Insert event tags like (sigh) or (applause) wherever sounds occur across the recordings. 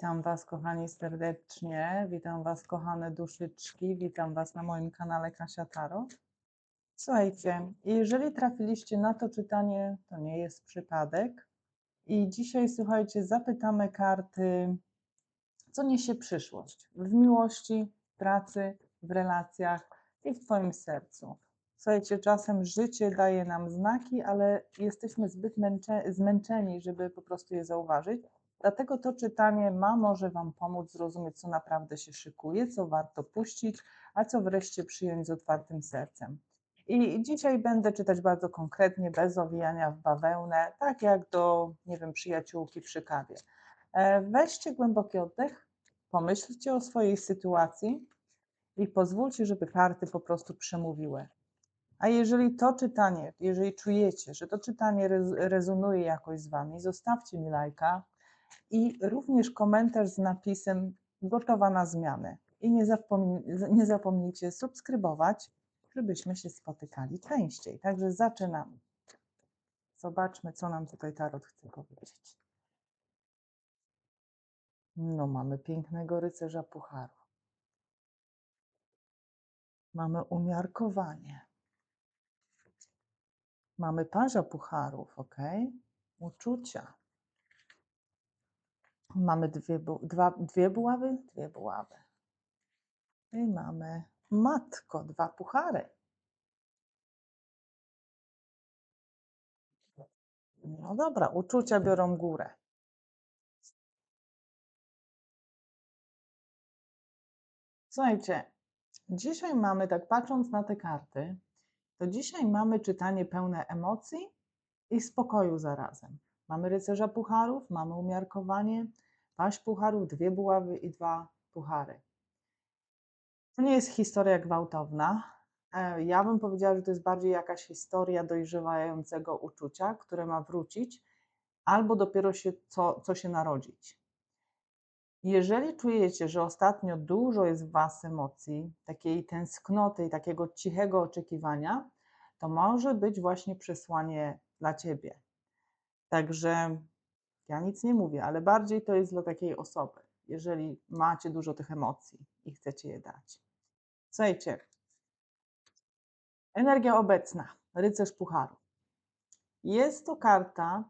Witam Was, kochani, serdecznie. Witam Was, kochane duszyczki. Witam Was na moim kanale Kasia Taro. Słuchajcie, jeżeli trafiliście na to czytanie, to nie jest przypadek. I dzisiaj, słuchajcie, zapytamy karty, co niesie przyszłość w miłości, pracy, w relacjach i w Twoim sercu. Słuchajcie, czasem życie daje nam znaki, ale jesteśmy zbyt męcze, zmęczeni, żeby po prostu je zauważyć. Dlatego to czytanie ma może Wam pomóc zrozumieć, co naprawdę się szykuje, co warto puścić, a co wreszcie przyjąć z otwartym sercem. I dzisiaj będę czytać bardzo konkretnie, bez owijania w bawełnę, tak jak do, nie wiem, przyjaciółki przy kawie. E, Weźcie głęboki oddech, pomyślcie o swojej sytuacji i pozwólcie, żeby karty po prostu przemówiły. A jeżeli to czytanie, jeżeli czujecie, że to czytanie rez- rezonuje jakoś z Wami, zostawcie mi lajka i również komentarz z napisem gotowa na zmianę. I nie, zapomnij, nie zapomnijcie subskrybować, żebyśmy się spotykali częściej. Także zaczynamy. Zobaczmy, co nam tutaj Tarot chce powiedzieć. No, mamy pięknego rycerza pucharu. Mamy umiarkowanie. Mamy parza pucharów, ok? Uczucia. Mamy dwie, bu- dwa, dwie buławy? Dwie buławy. I mamy matko, dwa puchary. No dobra, uczucia biorą górę. Słuchajcie, dzisiaj mamy, tak patrząc na te karty, to dzisiaj mamy czytanie pełne emocji i spokoju zarazem. Mamy rycerza pucharów, mamy umiarkowanie, paść pucharów, dwie buławy i dwa puchary. To nie jest historia gwałtowna. E, Ja bym powiedziała, że to jest bardziej jakaś historia dojrzewającego uczucia, które ma wrócić, albo dopiero się co, co się narodzić. Jeżeli czujecie, że ostatnio dużo jest w Was emocji, takiej tęsknoty i takiego cichego oczekiwania, to może być właśnie przesłanie dla Ciebie. Także ja nic nie mówię, ale bardziej to jest dla takiej osoby, jeżeli macie dużo tych emocji i chcecie je dać. Słuchajcie, energia obecna, rycerz pucharu. Jest to karta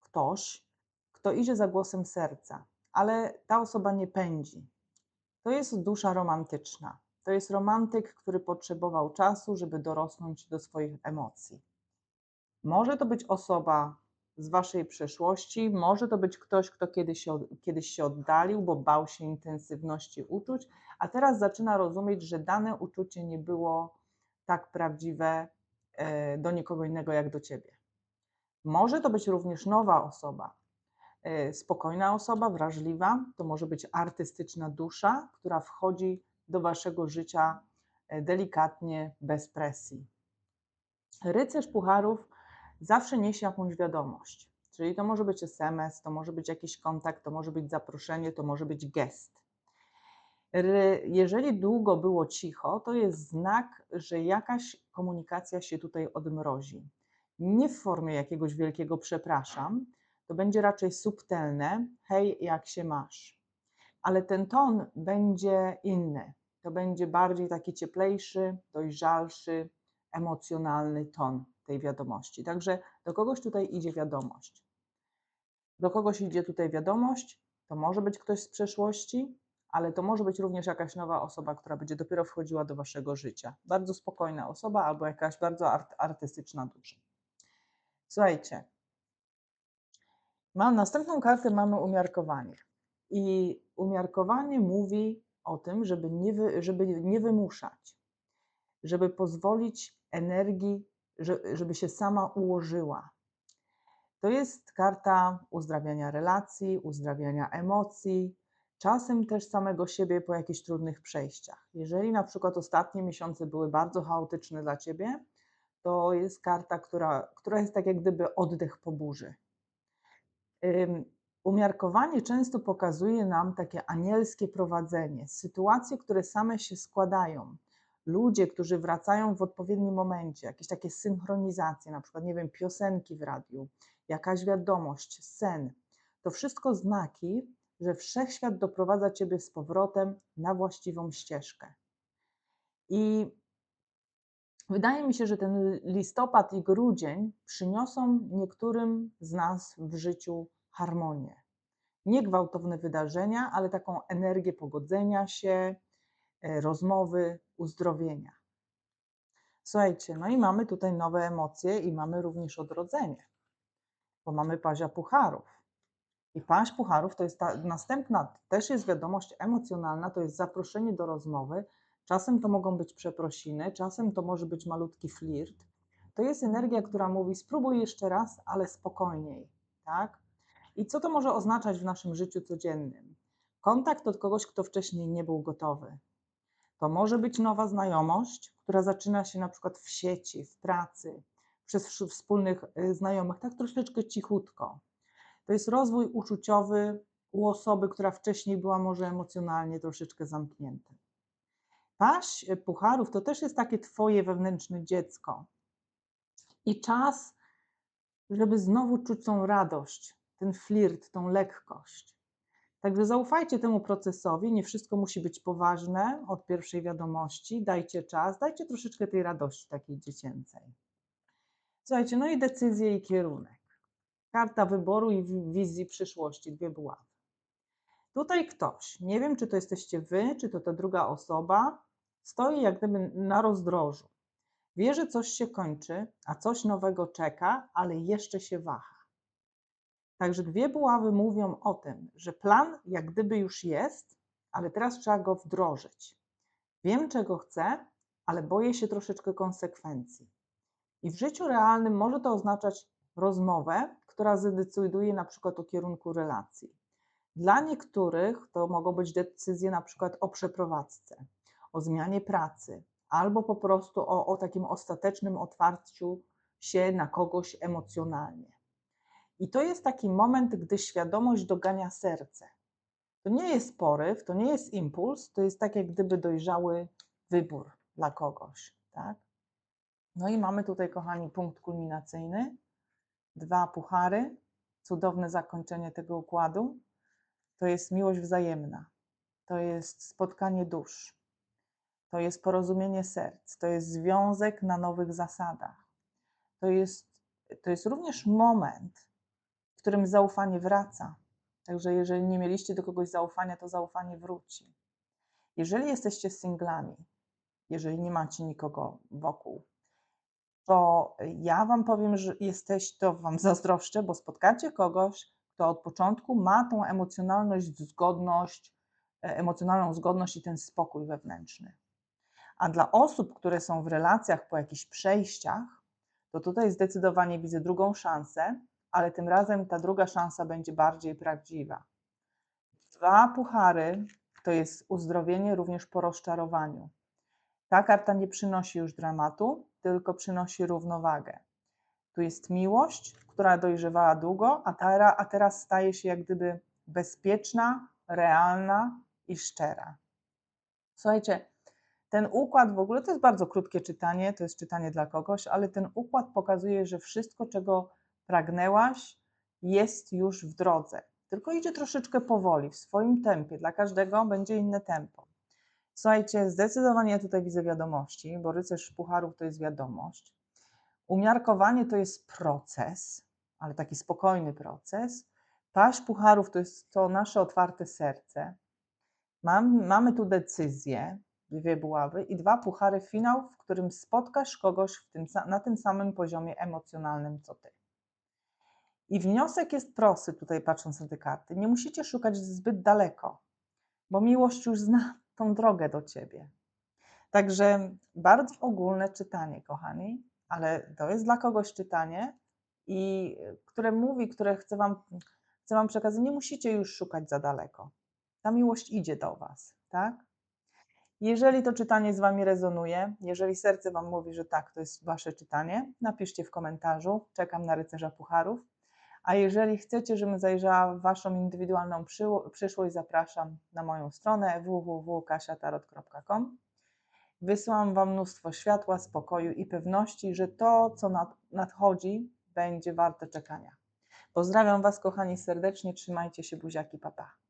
ktoś, kto idzie za głosem serca, ale ta osoba nie pędzi. To jest dusza romantyczna. To jest romantyk, który potrzebował czasu, żeby dorosnąć do swoich emocji. Może to być osoba z waszej przeszłości, może to być ktoś, kto kiedyś się, kiedyś się oddalił, bo bał się intensywności uczuć, a teraz zaczyna rozumieć, że dane uczucie nie było tak prawdziwe e, do nikogo innego jak do ciebie. Może to być również nowa osoba, spokojna osoba, wrażliwa, to może być artystyczna dusza, która wchodzi do waszego życia e, delikatnie, bez presji. Rycerz pucharów zawsze niesie jakąś wiadomość, czyli to może być SMS, to może być jakiś kontakt, to może być zaproszenie, to może być gest. Jeżeli długo było cicho, to jest znak, że jakaś komunikacja się tutaj odmrozi. Nie w formie jakiegoś wielkiego przepraszam, to będzie raczej subtelne, hej, jak się masz. Ale ten ton będzie inny. To będzie bardziej taki cieplejszy, dojrzalszy, emocjonalny ton tej wiadomości. Także do kogoś tutaj idzie wiadomość. Do kogoś idzie tutaj wiadomość, to może być ktoś z przeszłości, ale to może być również jakaś nowa osoba, która będzie dopiero wchodziła do waszego życia. Bardzo spokojna osoba albo jakaś bardzo art, artystyczna dusza. Słuchajcie, mam następną kartę, mamy umiarkowanie. I umiarkowanie mówi o tym, żeby nie, wy, żeby nie wymuszać, żeby pozwolić energii, że- żeby się sama ułożyła. To jest karta uzdrawiania relacji, uzdrawiania emocji, czasem też samego siebie po jakichś trudnych przejściach. Jeżeli na przykład ostatnie miesiące były bardzo chaotyczne dla ciebie, to jest karta, która, która jest tak jak gdyby oddech po burzy. Umiarkowanie często pokazuje nam takie anielskie prowadzenie, sytuacje, które same się składają. Ludzie, którzy wracają w odpowiednim momencie, jakieś takie synchronizacje, na przykład, nie wiem, piosenki w radiu, jakaś wiadomość, sen. To wszystko znaki, że wszechświat doprowadza ciebie z powrotem na właściwą ścieżkę. I wydaje mi się, że ten listopad i grudzień przyniosą niektórym z nas w życiu harmonię. Nie gwałtowne wydarzenia, ale taką energię pogodzenia się, e, rozmowy, uzdrowienia. Słuchajcie, no i mamy tutaj nowe emocje i mamy również odrodzenie, bo mamy pazia pucharów. I paź pucharów to jest ta następna, też jest wiadomość emocjonalna, to jest zaproszenie do rozmowy. Czasem to mogą być przeprosiny, czasem to może być malutki flirt. To jest energia, która mówi: spróbuj jeszcze raz, ale spokojniej, tak? I co to może oznaczać w naszym życiu codziennym? Kontakt od kogoś, kto wcześniej nie był gotowy. To może być nowa znajomość, która zaczyna się na przykład w sieci, w pracy, przez wspólnych y, znajomych, tak troszeczkę cichutko. To jest rozwój uczuciowy u osoby, która wcześniej była może emocjonalnie troszeczkę zamknięta. Paść y, pucharów to też jest takie Twoje wewnętrzne dziecko. I czas, żeby znowu czuć tą radość, ten flirt, tą lekkość. Także zaufajcie temu procesowi, nie wszystko musi być poważne od pierwszej wiadomości, dajcie czas, dajcie troszeczkę tej radości takiej dziecięcej. Słuchajcie, no i decyzje i kierunek. Karta wyboru i wizji przyszłości, dwie buławy. Tutaj ktoś, nie wiem czy to jesteście wy, czy to ta druga osoba, stoi jak gdyby na rozdrożu. Wie, że coś się kończy, a coś nowego czeka, ale jeszcze się waha. Także dwie buławy mówią o tym, że plan jak gdyby już jest, ale teraz trzeba go wdrożyć. Wiem, czego chcę, ale boję się troszeczkę konsekwencji. I w życiu realnym może to oznaczać rozmowę, która zadecyduje na przykład o kierunku relacji. Dla niektórych to mogą być decyzje na przykład o przeprowadzce, o zmianie pracy, albo po prostu o, o takim ostatecznym otwarciu się na kogoś emocjonalnie. I to jest taki moment, gdy świadomość dogania serce. To nie jest poryw, to nie jest impuls, to jest tak jak gdyby dojrzały wybór dla kogoś. Tak? No i mamy tutaj, kochani, punkt kulminacyjny. Dwa puchary, cudowne zakończenie tego układu. To jest miłość wzajemna, to jest spotkanie dusz, to jest porozumienie serc, to jest związek na nowych zasadach. To jest, to jest również moment, którym zaufanie wraca. Także jeżeli nie mieliście do kogoś zaufania, to zaufanie wróci. Jeżeli jesteście singlami, jeżeli nie macie nikogo wokół, to ja Wam powiem, że jesteś, to Wam zazdroszczę, bo spotkacie kogoś, kto od początku ma tą emocjonalność, zgodność, e, emocjonalną zgodność i ten spokój wewnętrzny. A dla osób, które są w relacjach po jakichś przejściach, to tutaj zdecydowanie widzę drugą szansę, ale tym razem ta druga szansa będzie bardziej prawdziwa. Dwa puchary to jest uzdrowienie również po rozczarowaniu. Ta karta nie przynosi już dramatu, tylko przynosi równowagę. Tu jest miłość, która dojrzewała długo, a, a teraz staje się jak gdyby bezpieczna, realna i szczera. Słuchajcie, ten układ w ogóle to jest bardzo krótkie czytanie, to jest czytanie dla kogoś, ale ten układ pokazuje, że wszystko, czego pragnęłaś, jest już w drodze. Tylko idzie troszeczkę powoli, w swoim tempie. Dla każdego będzie inne tempo. Słuchajcie, zdecydowanie ja tutaj widzę wiadomości, bo rycerz pucharów to jest wiadomość. Umiarkowanie to jest proces, ale taki spokojny proces. Paść pucharów to jest to nasze otwarte serce. Mam, mamy tu decyzję, dwie buławy i dwa puchary finał, w którym spotkasz kogoś tym, na tym samym poziomie emocjonalnym co ty. I wniosek jest prosty tutaj patrząc na te karty. Nie musicie szukać zbyt daleko, bo miłość już zna (laughs) tą drogę do ciebie. Także bardzo ogólne czytanie, kochani, ale to jest dla kogoś czytanie i które mówi, które chce wam, wam przekazać, nie musicie już szukać za daleko. Ta miłość idzie do was, tak? Jeżeli to czytanie z wami rezonuje, jeżeli serce wam mówi, że tak, to jest wasze czytanie, napiszcie w komentarzu. Czekam na rycerza pucharów. A jeżeli chcecie, żebym zajrzała w Waszą indywidualną przyszłość, zapraszam na moją stronę www.kasiatarot.com. Wysyłam Wam mnóstwo światła, spokoju i pewności, że to, co nad, nadchodzi, będzie warte czekania. Pozdrawiam Was, kochani, serdecznie. Trzymajcie się, buziaki, papa.